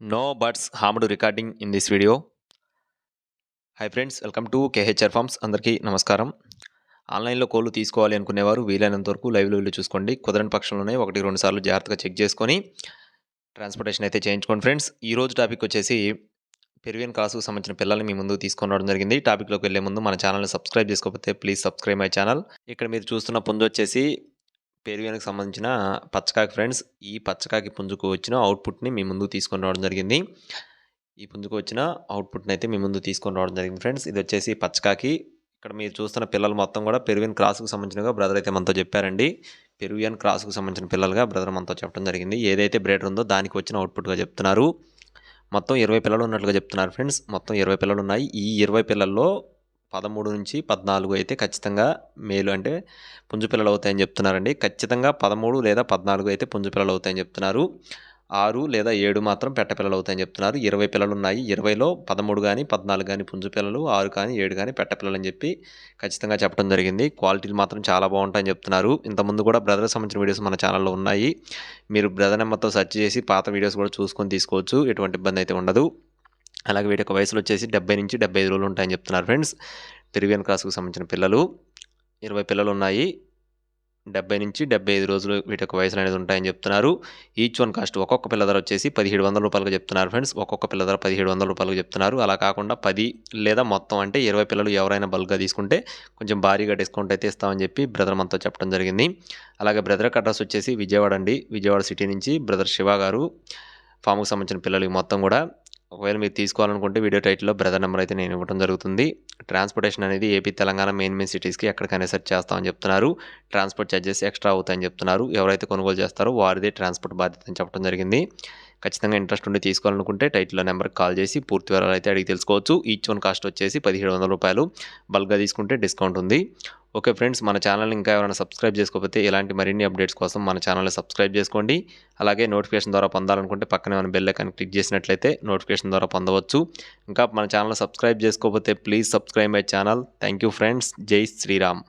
No birds harmed recording in this video hi friends welcome to KHR farms అందరికీ నమస్కారం. ఆన్లైన్లో కోళ్ళు తీసుకోవాలి అనుకునేవారు వీలైనంత వరకు లైవ్లో వెళ్ళి చూసుకోండి. కుదరని పక్షంలోనే ఒకటి రెండు సార్లు జాగ్రత్తగా చెక్ చేసుకొని ట్రాన్స్పోర్టేషన్ అయితే చేయించుకోండి ఫ్రెండ్స్. ఈ రోజు టాపిక్ వచ్చేసి పెరువియన్ క్రాస్కు సంబంధించిన పిల్లల్ని మీ ముందు తీసుకొని రావడం జరిగింది. టాపిక్లోకి వెళ్ళే ముందు మన ఛానల్ని సబ్స్క్రైబ్ చేసుకోకపోతే ప్లీజ్ సబ్స్క్రైబ్ మై ఛానల్. ఇక్కడ మీరు చూస్తున్న పుంజు వచ్చేసి పెరుగనకు సంబంధించిన పచ్చకాకి ఫ్రెండ్స్ ఈ పచ్చకాకి పుంజుకు వచ్చిన అవుట్పుట్ని మీ ముందు తీసుకొని రావడం జరిగింది. ఈ పుంజుకు వచ్చిన అవుట్పుట్ని అయితే మీ ముందు తీసుకొని రావడం జరిగింది ఫ్రెండ్స్. ఇది వచ్చేసి పచ్చకాకి. ఇక్కడ మీరు చూస్తున్న పిల్లలు మొత్తం కూడా పెరువియన్ క్రాస్కు సంబంధించినగా బ్రదర్ అయితే మనతో చెప్పారండి. పెరువియన్ క్రాస్కు సంబంధించిన పిల్లలుగా బ్రదర్ మనతో చెప్పడం జరిగింది. ఏదైతే బ్రేడర్ ఉందో దానికి వచ్చిన అవుట్పుట్గా చెప్తున్నారు. మొత్తం ఇరవై పిల్లలు ఉన్నట్లుగా చెప్తున్నారు ఫ్రెండ్స్. మొత్తం ఇరవై పిల్లలు ఉన్నాయి. ఈ ఇరవై పిల్లల్లో పదమూడు నుంచి పద్నాలుగు అయితే ఖచ్చితంగా మేలు అంటే పుంజుపిల్లలు అవుతాయని చెప్తున్నారండి. ఖచ్చితంగా పదమూడు లేదా పద్నాలుగు అయితే పుంజుపిల్లలు అవుతాయని చెప్తున్నారు. ఆరు లేదా ఏడు మాత్రం పెట్టపిల్లలు అవుతాయని చెప్తున్నారు. ఇరవై పిల్లలు ఉన్నాయి. ఇరవైలో పదమూడు కానీ పద్నాలుగు కానీ పుంజు పిల్లలు ఆరు కానీ ఏడు కానీ పెట్టపిల్లలు అని చెప్పి ఖచ్చితంగా చెప్పడం జరిగింది. క్వాలిటీలు మాత్రం చాలా బాగుంటాయని చెప్తున్నారు. ఇంతకుముందు కూడా బ్రదర్ సంబంధించిన వీడియోస్ మన ఛానల్లో ఉన్నాయి. మీరు బ్రదర్ నెంబర్తో సెర్చ్ చేసి పాత వీడియోస్ కూడా చూసుకొని తీసుకోవచ్చు. ఎటువంటి ఇబ్బంది అయితే ఉండదు. అలాగే వీటి యొక్క వయసులు వచ్చేసి డెబ్బై నుంచి డెబ్బై ఐదు రోజులు ఉంటాయని చెప్తున్నారు ఫ్రెండ్స్. పెరివియన్ క్రాస్కు సంబంధించిన పిల్లలు ఇరవై పిల్లలు ఉన్నాయి. డెబ్బై నుంచి డెబ్బై ఐదు రోజులు వీటి యొక్క వయసులు అనేది ఉంటాయని చెప్తున్నారు. ఈచ్ వన్ కాస్ట్ ఒక్కొక్క పిల్ల ధర వచ్చేసి పదిహేడు వందల రూపాయలుగా చెప్తున్నారు ఫ్రెండ్స్. ఒక్కొక్క పిల్ల ధర పదిహేడు వందల రూపాయలకు చెప్తున్నారు. అలా కాకుండా పది లేదా మొత్తం అంటే ఇరవై పిల్లలు ఎవరైనా బల్క్గా తీసుకుంటే కొంచెం భారీగా డిస్కౌంట్ అయితే ఇస్తామని చెప్పి బ్రదర్ మనతో చెప్పడం జరిగింది. అలాగే బ్రదర్ అడ్రస్ వచ్చేసి విజయవాడ అండి. విజయవాడ సిటీ నుంచి బ్రదర్ శివ గారు. ఫామ్కు సంబంధించిన పిల్లలకి మొత్తం కూడా ఒకవేళ మీరు తీసుకోవాలనుకుంటే వీడియో టైటిల్లో బ్రదర్ నెంబర్ అయితే నేను ఇవ్వడం జరుగుతుంది. ట్రాన్స్పోర్టేషన్ అనేది ఏపీ తెలంగాణ మెయిన్ మెయిన్ సిటీస్కి ఎక్కడికైనా సెర్చ్ చేస్తామని చెప్తున్నారు. ట్రాన్స్పోర్ట్ ఛార్జెస్ ఎక్స్ట్రా అవుతాయని చెప్తున్నారు. ఎవరైతే కొనుగోలు చేస్తారో వారిదే ట్రాన్స్పోర్ట్ బాధ్యత అని చెప్పడం జరిగింది. ఖచ్చితంగా ఇంట్రెస్ట్ ఉండి తీసుకోవాలనుకుంటే టైటిల్లో నెంబర్కి కాల్ చేసి పూర్తి వివరాలు అయితే అడిగి తెలుసుకోవచ్చు. ఈచ్ వన్ కాస్ట్ వచ్చేసి పదిహేడు వందల రూపాయలు. బల్క్గా తీసుకుంటే డిస్కౌంట్ ఉంది. ఓకే ఫ్రెండ్స్ మన ఛానల్ని ఇంకా ఎవరైనా సబ్స్క్రైబ్ చేసుకోకపోతే ఇలాంటి మరిన్ని అప్డేట్స్ కోసం మన ఛానల్ని సబ్స్క్రైబ్ చేసుకోండి. అలాగే నోటిఫికేషన్ ద్వారా పొందాలనుకుంటే పక్కనే మన బెల్ ఐకాన్ క్లిక్ చేసినట్లయితే నోటిఫికేషన్ ద్వారా పొందవచ్చు. ఇంకా మన ఛానల్ సబ్స్క్రైబ్ చేసుకోకపోతే please subscribe my channel. Thank you friends. జై శ్రీరామ్.